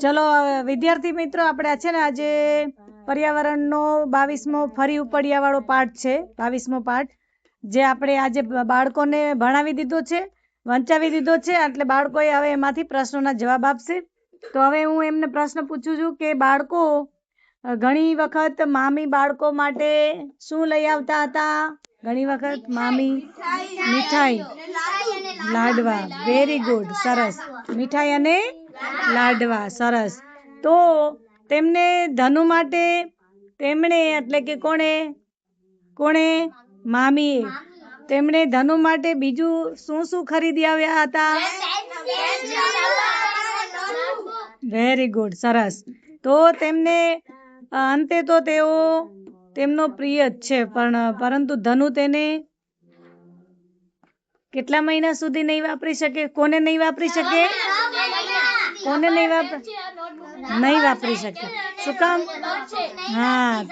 ચલો વિદ્યાર્થી મિત્રો, આપણે છે ને આજે પર્યાવરણનો બાવીસમો ફરી ઉપડિયા વાળો પાઠ છે, બાવીસમો પાઠ, જે આપણે આજે બાળકોને ભણાવી દીધો છે, વંચાવી દીધો છે, એટલે બાળકોએ હવે એમાંથી પ્રશ્નોના જવાબ આપશે. તો હવે હું એમને પ્રશ્ન પૂછું છું કે બાળકો, ઘણી વખત મામી બાળકો માટે શું લઈ આવતા હતા? ઘણી વખત મામી મીઠાઈ લાડવા. વેરી ગુડ સરસ. મીઠાઈ અને લાડવા, સરસ. તો તેમને ધનુ માટે તેમણે એટલે કે કોણે? કોણે? મામીએ. તેમણે ધનુ માટે બીજું શું શું ખરીદી આવ્યા હતા? વેરી ગુડ સરસ. તો તેમને અંતે તો તેઓ, તેમનો પ્રિય જ છે, પણ, પરંતુ ધનુ તેને કેટલા મહિના સુધી નહીં વાપરી શકે? કોને નહીં વાપરી શકે? કોને નહીં વાપર નહીં વાપરી શકે. શું કામ? હા.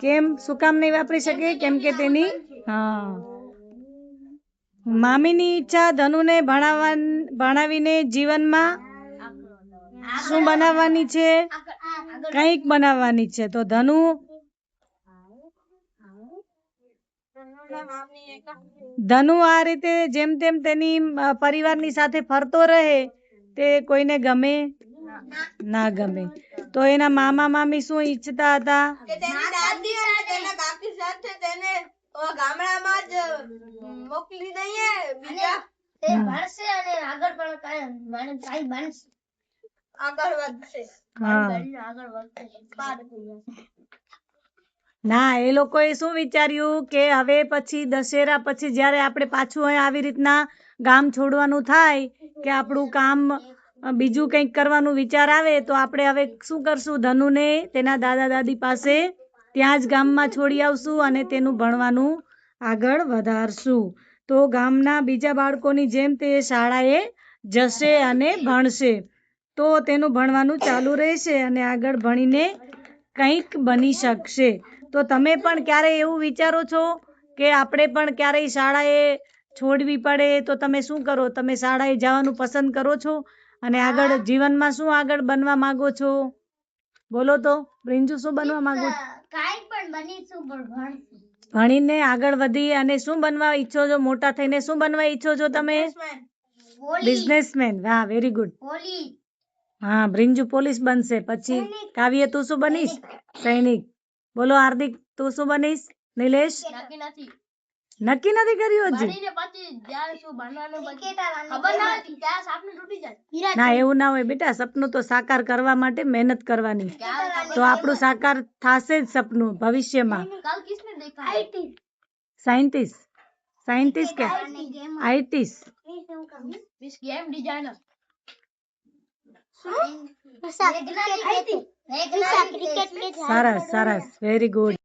કેમ? શું કામ નહીં વાપરી શકે? કેમ કે તેની હા. મામીની ઈચ્છા ધનુને ભણાવવા ભણાવીને જીવનમાં શું બનાવવાની છે? કંઈક બનાવવાની છે. તો ધનુ ધનુ આ રીતે જેમ તેમ તેની પરિવારની સાથે ફરતો રહે. તે કોઈને ગમે? ના ગમે. તો એના મામા મામી શું ઈચ્છતા હતા? કે તેની દાદી અને તેના કાકી સાથે તેને ગામડામાં જ મોકલી દઈએ. બીજા તે ભણશે અને આગળ પણ કાંઈ મને કાંઈ બનશે આગળ વધશે. આગળ વધશે. ના, એ લોકોએ શું વિચાર્યું કે હવે પછી દશેરા પછી જ્યારે આપણે પાછું અહીં આવી રીતના ગામ છોડવાનું થાય કે આપણું કામ બીજું કંઈક કરવાનું વિચાર આવે, તો આપણે હવે શું કરશું? ધનુને તેના દાદા દાદી પાસે ત્યાં જ ગામમાં છોડી આવશું અને તેનું ભણવાનું આગળ વધારશું. તો ગામના બીજા બાળકોની જેમ તે શાળાએ જશે અને ભણશે. તો તેનું ભણવાનું ચાલુ રહેશે અને આગળ ભણીને કંઈક બની શકશે. તો તમે પણ ક્યારેય એવું વિચારો છો કે આપણે પણ ક્યારેય શાળાએ છોડવી પડે? તો તમે શું કરો? તમે શાળાએ જવાનું પસંદ કરો છો? અને આગળ જીવનમાં શું આગળ બનવા માંગો છો? બોલો તો પ્રિન્જુ શું બનવા માંગો? ભણીને આગળ વધી અને શું બનવા ઈચ્છો છો? મોટા થઈને શું બનવા ઈચ્છો છો તમે? બિઝનેસમેન હા વેરી ગુડ પોલીસ હા બ્રિંજુ પોલીસ બનશે. પછી કાવ્ય તું શું બનીશ? સૈનિક. બોલો હાર્દિક તું શું બનીશ? નિલેશ? નક્કી નથી. કર્યું હજી? ભણીને પછી જ્યારે શું બનવાનું પછી ખબર ના એવું ના હોય બેટા સપનું તો સાકાર કરવા માટે મહેનત કરવાની. તો આપણું સાકાર થશે જ સપનું ભવિષ્યમાં. કલ કિસને સાયન્ટિસ્ટ. સાયન્ટિસ્ટ કે? આઈટીસ. ગેમ ડિઝાઇનર સરસ સરસ વેરી ગુડ